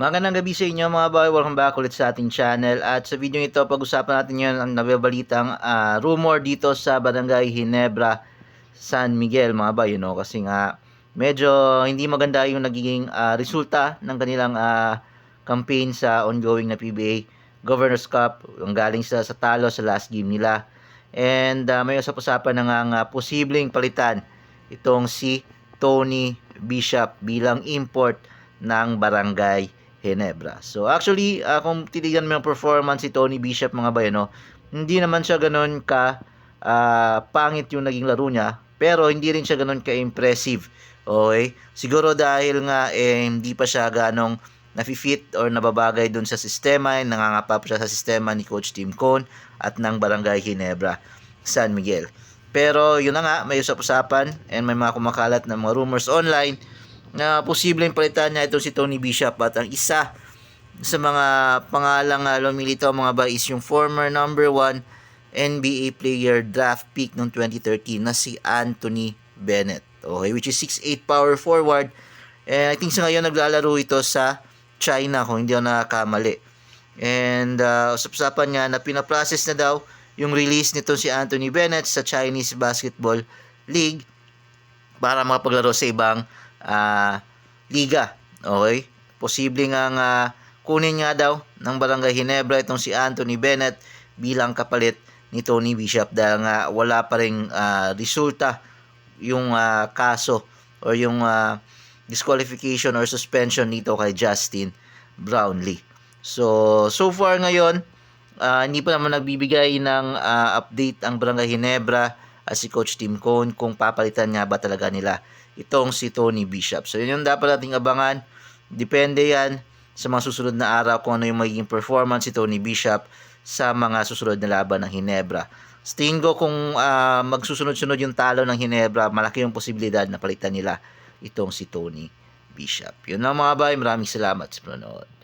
Magandang gabi sa inyo mga boy, welcome back ulit sa ating channel. At sa video ito pag-usapan natin yon ang nababalitang ah, rumor dito sa Barangay Hinebra, San Miguel mga boy, you know, kasi nga medyo hindi maganda yung nagiging ah, resulta ng kanilang ah, campaign sa ongoing na PBA Governor's Cup, yung galing sa, sa talo sa last game nila. And ah, may usap-usapan na nga nga posibleng palitan itong si Tony Bishop bilang import ng Barangay Hinebra. So actually, ah, kung titignan mo yung performance si Tony Bishop mga bayo, no, hindi naman siya ganun ka ah, pangit yung naging laro niya, pero hindi rin siya ganun ka-impressive. Okay? Siguro dahil nga eh, hindi pa siya ganong nafi-fit or nababagay dun sa sistema, eh, nangangapa pa siya sa sistema ni Coach Tim Cone at ng Barangay Hinebra, San Miguel. Pero yun na nga, may usap-usapan and may mga kumakalat na mga rumors online na posibleng palitan niya ito si Tony Bishop at ang isa sa mga pangalang uh, lumilitaw mga ba is yung former number 1 NBA player draft pick noong 2013 na si Anthony Bennett. Okay, which is 6'8 power forward. And I think sa ngayon naglalaro ito sa China kung hindi ako nakakamali. And uh, usap-usapan niya na pinaprocess na daw yung release nito si Anthony Bennett sa Chinese Basketball League para makapaglaro sa ibang ah, liga. Okay? Posible nga nga kunin nga daw ng Barangay Hinebra itong si Anthony Bennett bilang kapalit ni Tony Bishop dahil nga wala pa ring ah, resulta yung ah, kaso or yung ah, disqualification or suspension nito kay Justin Brownlee. So, so far ngayon, ah, hindi pa naman nagbibigay ng ah, update ang Barangay Hinebra at si Coach Tim Cone kung papalitan nga ba talaga nila itong si Tony Bishop. So, yun yung dapat nating abangan. Depende yan sa mga susunod na araw kung ano yung magiging performance si Tony Bishop sa mga susunod na laban ng Hinebra. Sa tingin ko kung ah, magsusunod-sunod yung talo ng Hinebra, malaki yung posibilidad na palitan nila itong si Tony Bishop. Yun lang mga bay, maraming salamat sa panonood.